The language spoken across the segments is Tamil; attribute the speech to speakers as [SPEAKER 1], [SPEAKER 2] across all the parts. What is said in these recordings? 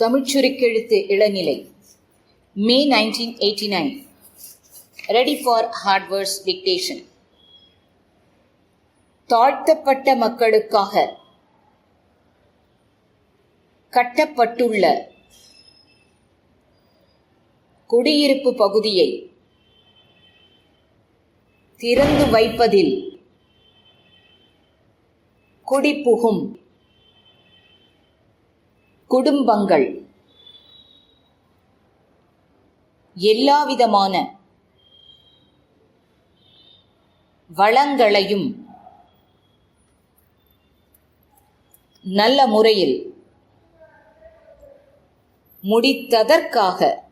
[SPEAKER 1] தமிழ்ச்சுருக்கெழுத்து இளநிலை. May nineteen eighty nine ready for hardwares dictation தாழ்த்தப்பட்ட மக்களுக்காக கட்டப்பட்டுள்ள குடியிருப்பு பகுதியை திறந்து வைப்பதில் குடிபுகும் குடும்பங்கள். எல்லாவிதமான வளங்களையும் நல்ல முறையில் முடித்ததற்காக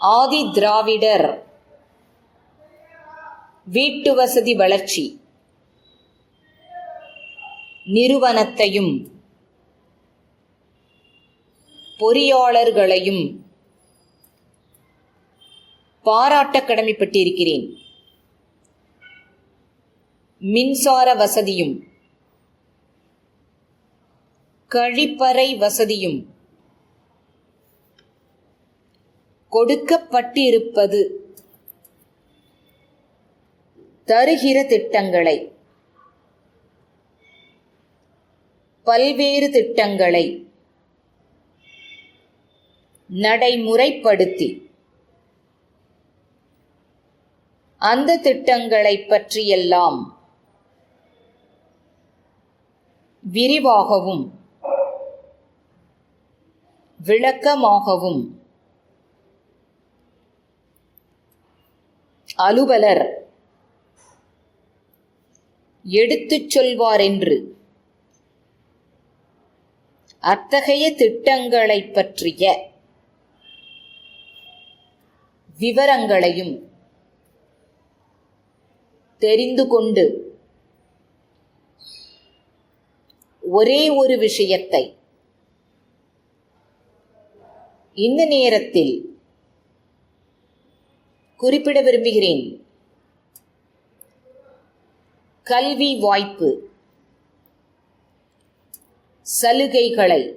[SPEAKER 1] ஆதி திராவிடர் வீட்டு வசதி வளர்ச்சி நிறுவனத்தையும் பொறியாளர்களையும் பாராட்ட கடமைப்பட்டிருக்கிறேன் மின்சார வசதியும் கழிப்பறை வசதியும் கொடுக்கப்பட்டிருப்பது தருகிற திட்டங்களை பல்வேறு திட்டங்களை நடைமுறைப்படுத்தி அந்த திட்டங்களை பற்றியெல்லாம் விரிவாகவும் விளக்கமாகவும் அலுவலர் எடுத்துச் சொல்வார் என்று அத்தகைய திட்டங்களைப் பற்றிய விவரங்களையும் தெரிந்து கொண்டு ஒரே ஒரு விஷயத்தை இந்த நேரத்தில் குறிப்பிட விரும்புகிறேன். கல்வி வாய்ப்பு. சலுகைகளை.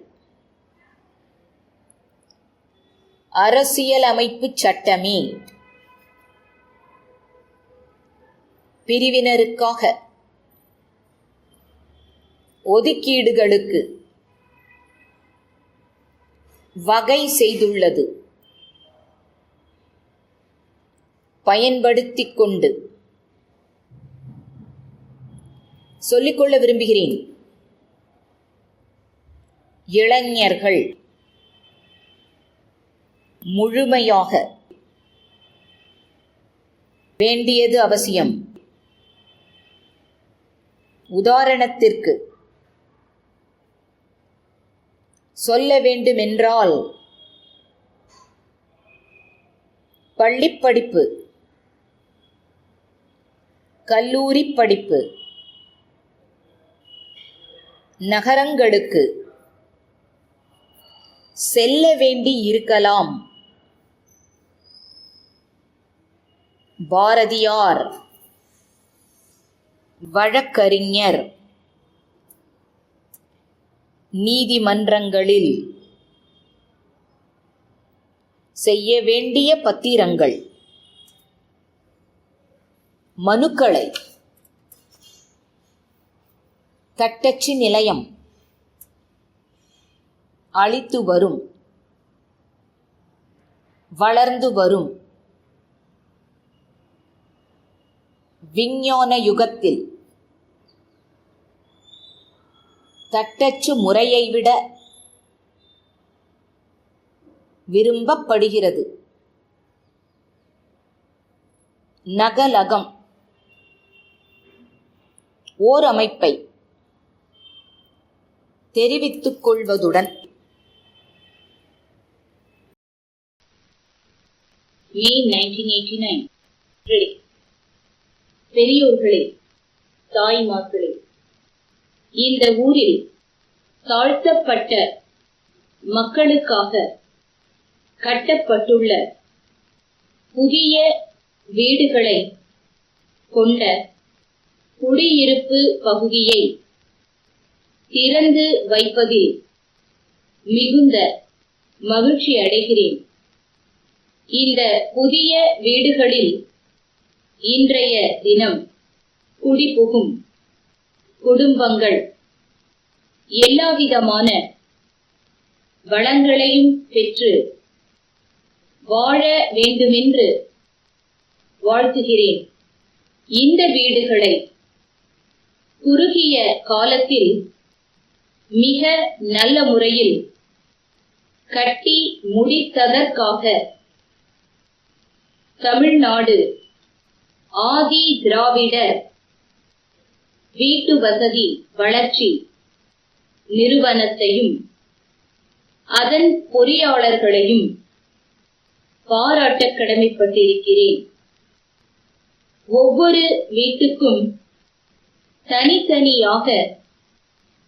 [SPEAKER 1] அரசியலமைப்பு சட்டமே. பிரிவினருக்காக. ஒதுக்கீடுகளுக்கு. வகை செய்துள்ளது. பயன்படுத்திக் கொண்டு. சொல்லிக்கொள்ள விரும்புகிறேன். இளைஞர்கள் முழுமையாக வேண்டியது அவசியம். உதாரணத்திற்கு சொல்ல வேண்டுமென்றால் பள்ளிப்படிப்பு கல்லூரி படிப்பு நகரங்களுக்கு செல்ல வேண்டி இருக்கலாம். பாரதியார் வழக்கறிஞர் நீதிமன்றங்களில் செய்ய வேண்டிய பத்திரங்கள் மனுக்களை தட்டச்சு நிலையம் அளித்து வரும். வளர்ந்து வரும். விஞ்ஞான யுகத்தில். தட்டச்சு முறையை விட விரும்பப்படுகிறது. நகலகம். ஓரமைப்பை தெரிவித்துக் கொள்வதுடன் மே நைன்டீன் எயிட்டி நைன் பெரியோர்களே தாய்மார்களே இந்த ஊரில் தாழ்த்தப்பட்ட மக்களுக்காக கட்டப்பட்டுள்ள புதிய வீடுகளை கொண்ட குடியிருப்பு பகுதியை திறந்து வைப்பதில் மிகுந்த மகிழ்ச்சி அடைகிறேன் இந்த புதிய வீடுகளில் இன்றைய தினம் குடிபுகும் குடும்பங்கள் எல்லாவிதமான வளங்களையும் பெற்று வாழ வேண்டுமென்று வாழ்த்துகிறேன். இந்த வீடுகளை குறுகிய காலத்தில் மிக நல்ல முறையில் கட்டி முடித்ததற்காக தமிழ்நாடு. ஆதி திராவிடர். வீட்டு வசதி வளர்ச்சி நிறுவனத்தையும் அதன் பொறியாளர்களையும் பாராட்ட கடமைப்பட்டிருக்கிறேன். ஒவ்வொரு வீட்டுக்கும் தனித்தனியாக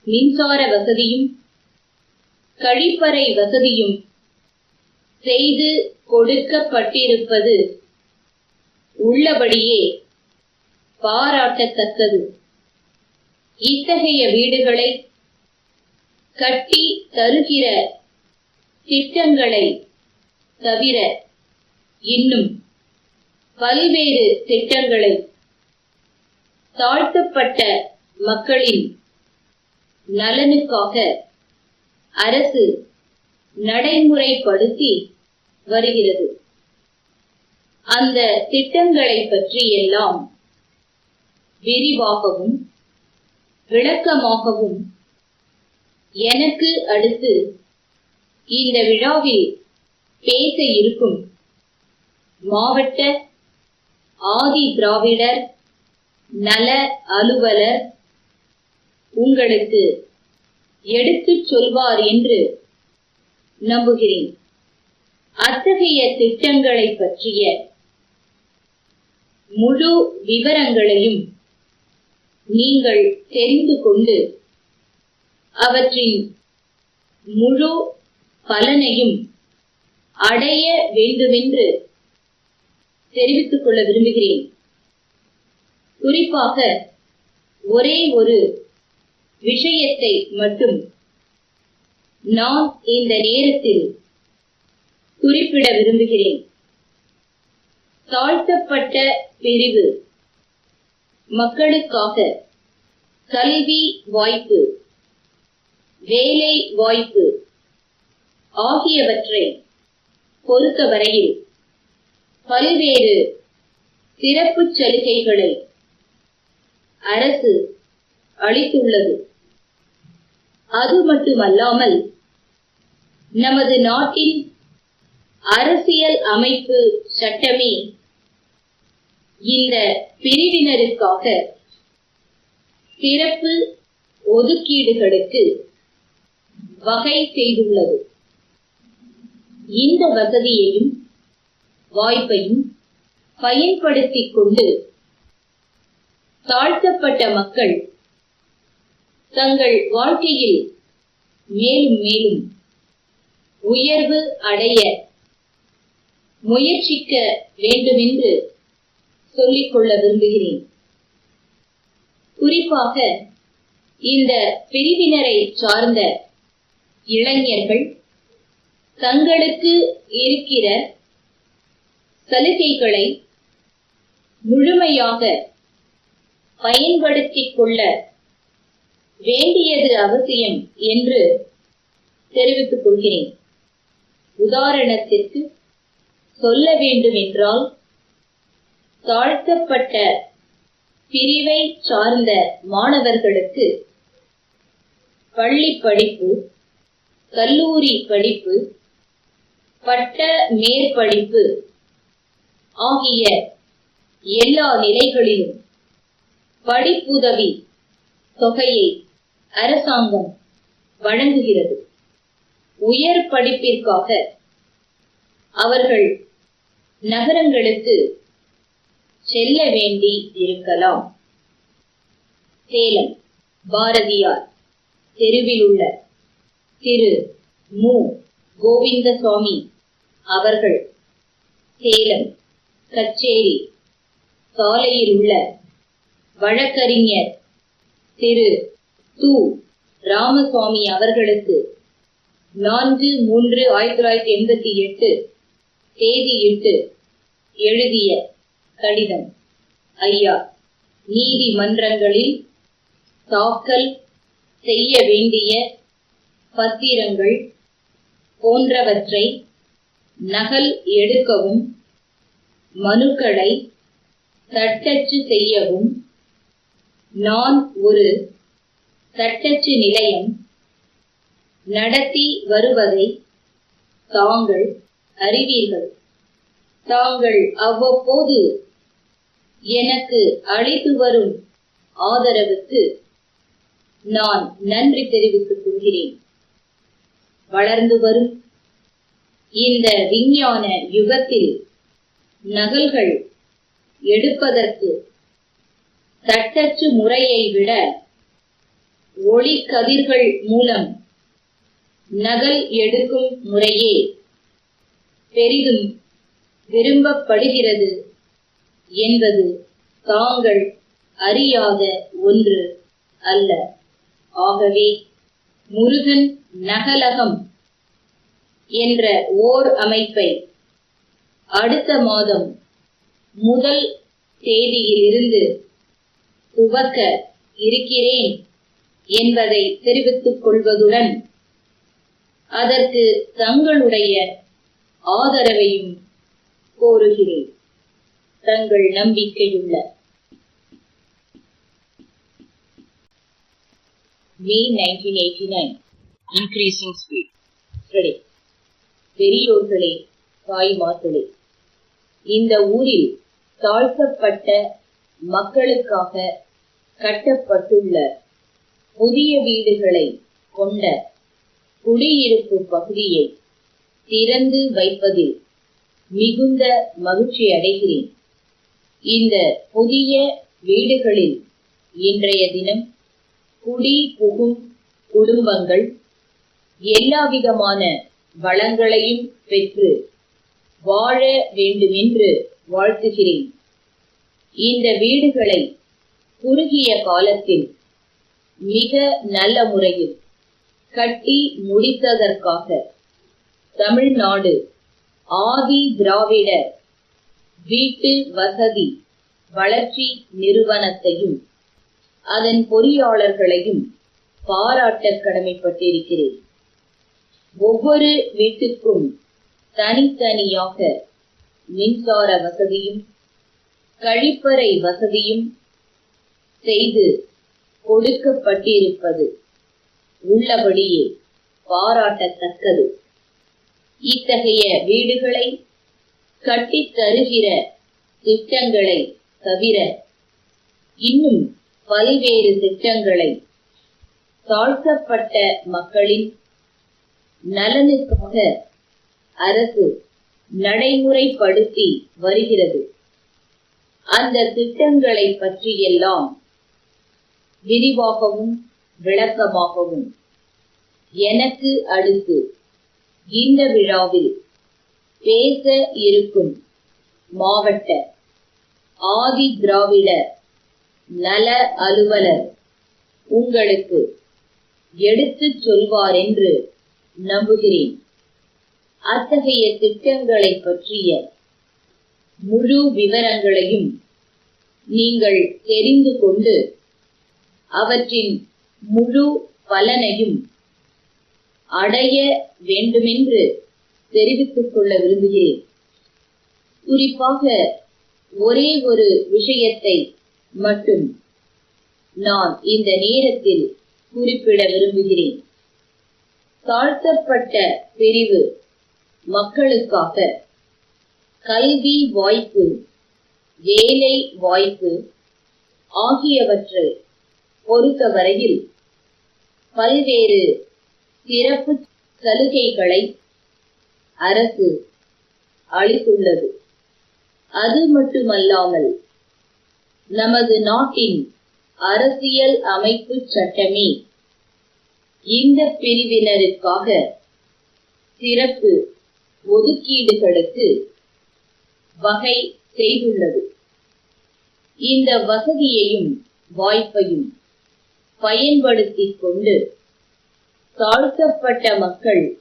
[SPEAKER 1] மின்சார வசதியும் கழிப்பறை வசதியும் செய்து கொடுக்கப்பட்டிருப்பது உள்ளபடியே பாராட்டத்தக்கது. இத்தகைய வீடுகளை கட்டி தருகிற திட்டங்களை தவிர இன்னும் பல்வேறு திட்டங்களை தாழ்த்தப்பட்ட மக்களின் நலனுக்காக அரசு நடைமுறைப்படுத்தி வருகிறது. அந்த திட்டங்களை பற்றியெல்லாம் விரிவாகவும் விளக்கமாகவும் எனக்கு அடுத்து இந்த விழாவில் பேச இருக்கும் மாவட்ட ஆதி திராவிடர் நல அலுவலர் உங்களுக்கு எடுத்துச் சொல்வார் என்று நம்புகிறேன். அத்தகைய திட்டங்களை பற்றிய முழு விவரங்களையும் நீங்கள் தெரிந்து கொண்டு அவற்றின் முழு பலனையும் அடைய வேண்டுமென்று தெரிவித்துக் கொள்ள விரும்புகிறேன். குறிப்பாக ஒரே ஒரு விஷயத்தை மட்டும் நான் இந்த நேரத்தில் குறிப்பிட விரும்புகிறேன். தாழ்த்தப்பட்ட பிரிவு. மக்களுக்காக. கல்வி வாய்ப்பு. வேலை வாய்ப்பு. ஆகியவற்றை பொறுத்தவரையில் பல்வேறு சிறப்புச் சலுகைகளை அரசு அளித்துள்ளது. அது மட்டுமல்லாமல் நமது நாட்டின் அரசியல் அமைப்பு சட்டமே இந்த பிரிவினருக்காக சிறப்பு ஒதுக்கீடுகளுக்கு வகை செய்துள்ளது. இந்த வசதியையும் வாய்ப்பையும் பயன்படுத்திக் கொண்டு தாழ்த்தப்பட்ட மக்கள் தங்கள் வாழ்க்கையில் மேலும் மேலும் உயர்வு அடைய முயற்சிக்க வேண்டுமென்று சொல்லிக்கொள்ள விரும்புகிறேன். குறிப்பாக இந்த பிரிவினரை சார்ந்த இளைஞர்கள் தங்களுக்கு இருக்கிற சலுகைகளை முழுமையாக பயன்படுத்திக் கொள்ள வேண்டியது அவசியம் என்று தெரிவித்துக் கொள்கிறேன். உதாரணத்திற்கு சொல்ல வேண்டும் என்றால் தாழ்த்தப்பட்ட பிரிவை சார்ந்த மாணவர்களுக்கு பள்ளி படிப்பு கல்லூரி படிப்பு பட்ட மேற்படிப்பு ஆகிய எல்லா நிலைகளிலும் படிப்புதவி தொகையை அரசாங்கம் வழங்குகிறது. உயர் படிப்பிற்காக அவர்கள் நகரங்களுக்கு செல்ல வேண்டி இருக்கலாம். சேலம் பாரதியார் தெருவில் உள்ள திரு மு. கோவிந்தசுவாமி அவர்கள் சேலம் கச்சேரி சாலையில் உள்ள வழக்கறிஞர் திரு து. ராமசுவாமி அவர்களுக்கு நான்கு மூன்று ஆயிரத்தி தொள்ளாயிரத்தி எண்பத்தி எட்டு தேதியிட்டு எழுதிய கடிதம். ஐயா நீதிமன்றங்களில் தாக்கல் செய்ய வேண்டிய பத்திரங்கள் போன்றவற்றை நகல் எடுக்கவும் மனுக்களை தட்டச்சு செய்யவும் நான் ஒரு தட்டச்சு நிலையம் நடத்தி வருவதை தாங்கள் அறிவீர்கள். தாங்கள் அவ்வப்போது எனக்கு அளித்து வரும் ஆதரவுக்கு நான் நன்றி தெரிவித்துக் கொள்கிறேன். வளர்ந்து வரும் இந்த விஞ்ஞான யுகத்தில் நகல்கள் எடுப்பதற்கு தட்டச்சு முறையை விட ஒளி கதிர்கள் மூலம் நகல் எடுக்கும் முறையே பெரிதும் விரும்பப்படுகிறது என்பது தாங்கள் அறியாத ஒன்று அல்ல. ஆகவே முருகன் நகலகம் என்ற ஓர் அமைப்பை அடுத்த மாதம் முதல் தேதியிலிருந்து துவக்க இருக்கிறேன் என்பதை தெரிவித்துக் கொள்வதுடன் அதற்கு தங்களுடைய ஆதரவையும் கோருகிறேன். தங்கள் நம்பிக்கையுள்ள May nineteen eighty nine increasing speed பெரியோர்களே தாய்மார்களே இந்த ஊரில் தாழ்த்தப்பட்ட மக்களுக்காக கட்டப்பட்டுள்ள புதிய வீடுகளை கொண்ட குடியிருப்பு பகுதியை திறந்து வைப்பதில் மிகுந்த மகிழ்ச்சி அடைகிறேன். இந்த புதிய வீடுகளில் இன்றைய தினம் குடி புகும் குடும்பங்கள் எல்லாவிதமான வளங்களையும் பெற்று வாழ வேண்டுமென்று வாழ்த்துகிறேன். இந்த வீடுகளை குறுகிய காலத்தில் மிக நல்ல முறையில் கட்டி முடித்ததற்காக தமிழ்நாடு. ஆதி திராவிட வீட்டு வசதி. வளர்ச்சி நிறுவனத்தையும் அதன் பொறியாளர்களையும் பாராட்ட கடமைப்பட்டிருக்கிறேன். ஒவ்வொரு வீட்டுக்கும் தனித்தனியாக மின்சார வசதியும் கழிப்பறை வசதியும் செய்து கொடுக்கப்பட்டிருப்பது உள்ளபடியே பாராட்டத்தக்கது. இத்தகைய வீடுகளை கட்டித் தருகிற திட்டங்களை தவிர இன்னும் பல்வேறு திட்டங்களை தாழ்த்தப்பட்ட மக்களின் நலனுக்காக அரசு நடைமுறைப்படுத்தி வருகிறது. அந்த திட்டங்களை பற்றியெல்லாம் விரிவாகவும் விளக்கமாகவும் எனக்கு அடுத்து இந்த விழாவில் பேச இருக்கும் மாவட்ட ஆதி திராவிட நல அலுவலர் உங்களுக்கு எடுத்துச் சொல்வார் என்று நம்புகிறேன். அத்தகைய திட்டங்களை பற்றிய முழு விவரங்களையும் நீங்கள் தெரிந்து கொண்டு அவற்றின் முழு பலனையும் அடைய வேண்டுமென்று தெரிவித்துக் கொள்ள விரும்புகிறேன். குறிப்பாக ஒரே ஒரு விஷயத்தை மட்டும் நான் இந்த நேரத்தில் குறிப்பிட விரும்புகிறேன். தாழ்த்தப்பட்ட பிரிவு மக்களுக்காக கல்வி வாய்ப்பு வேலை வாய்ப்பு ஆகியவற்றை பொறுத்தவரையில் பல்வேறு சிறப்பு சலுகைகளை அரசு அளித்துள்ளது. அது மட்டுமல்லாமல் நமது நாட்டின் அரசியல் அமைப்பு சட்டமே இந்த பிரிவினருக்காக சிறப்பு ஒதுக்கீடுகளுக்கு வகை செய்துள்ளது. இந்த வசதியையும் வாய்ப்பையும் பயன்படுத்திக் கொண்டு தாழ்த்தப்பட்ட மக்கள்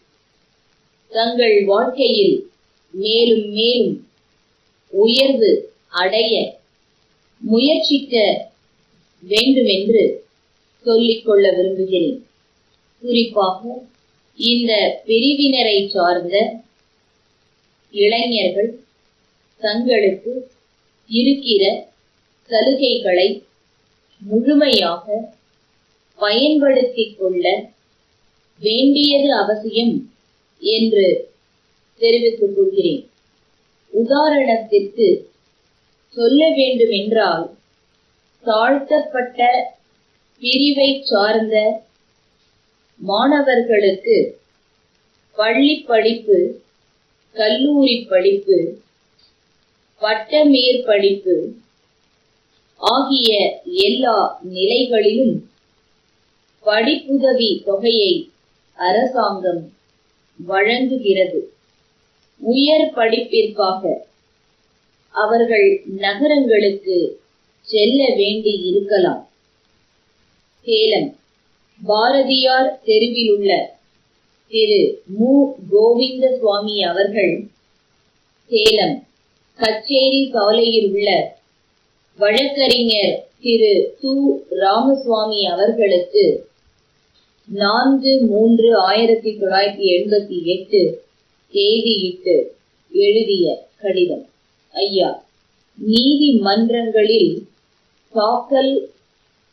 [SPEAKER 1] தங்கள் வாழ்க்கையில் மேலும் மேலும் உயர்வு அடைய முயற்சிக்க வேண்டுமென்று சொல்லிக் கொள்ள விரும்புகிறேன். குறிப்பாக இந்த பிரிவினரை சார்ந்த இளைஞர்கள் தங்களுக்கு இருக்கிற சலுகைகளை முழுமையாக பயன்படுத்திக் கொள்ள வேண்டியது அவசியம் என்று தெரிவித்துக் கொள்கிறேன். உதாரணத்திற்கு சொல்ல வேண்டுமென்றால் தாழ்த்தப்பட்ட பிரிவை சார்ந்த மாணவர்களுக்கு பள்ளி படிப்பு கல்லூரி படிப்பு பட்டமேற்படிப்பு ஆகிய எல்லா நிலைகளிலும் படிப்புதவி தொகையை அரசாங்கம் வழங்குகிறது. உயர் படிப்பிற்காக அவர்கள் நகரங்களுக்கு செல்ல வேண்டி இருக்கலாம். சேலம் பாரதியார் தெருவில் உள்ள திரு மு. கோவிந்த சுவாமி அவர்கள் சேலம் கச்சேரி சாலையில் உள்ள வழக்கறிஞர் திரு து ராமசுவாமி அவர்களுக்கு நான்கு மூன்று ஆயிரத்தி தொள்ளாயிரத்தி எண்பத்தி எட்டு தேதியிட்டு எழுதிய கடிதம். ஐயா நீதிமன்றங்களில் தாக்கல்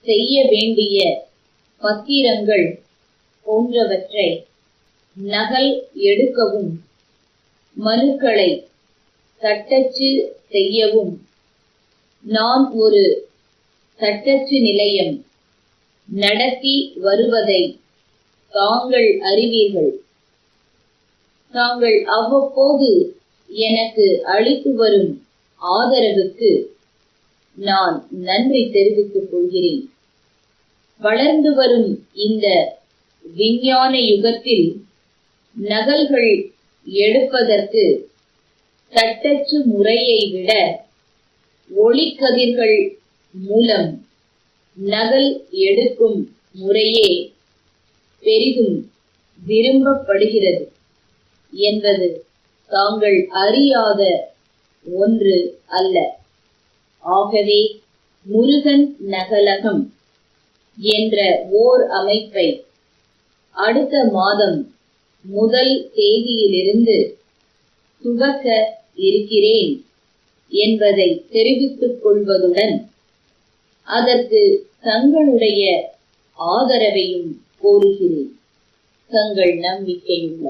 [SPEAKER 1] செய்ய வேண்டிய பத்திரங்கள் போன்றவற்றை நகல் எடுக்கவும் மனுக்களை தட்டச்சு செய்யவும் நான் ஒரு தட்டச்சு நிலையம் நடத்தி வருவதை தாங்கள் அறிவீர்கள். தாங்கள் அவ்வப்போது எனக்கு அளித்து வரும் ஆதரவுக்கு நான் நன்றி தெரிவித்துக் கொள்கிறேன். வளர்ந்து வரும் இந்த விஞ்ஞான யுகத்தில் நகல்கள் எடுப்பதற்கு தட்டச்சு முறையை விட ஒளிக்கதிர்கள் மூலம் நகல் எடுக்கும் முறையே பெரிதும் விரும்பப்படுகிறது என்பது தாங்கள் அறியாத ஒன்று அல்ல. ஆகவே முருகன் நகலகம் என்ற ஓர் அமைப்பை அடுத்த மாதம் முதல் தேதியிலிருந்து துவக்க இருக்கிறேன் என்பதை தெரிவித்துக் கொள்வதுடன் அதற்கு தங்களுடைய ஆதரவையும் கோருகிறேன் தங்கள் நம்பிக்கையுள்ள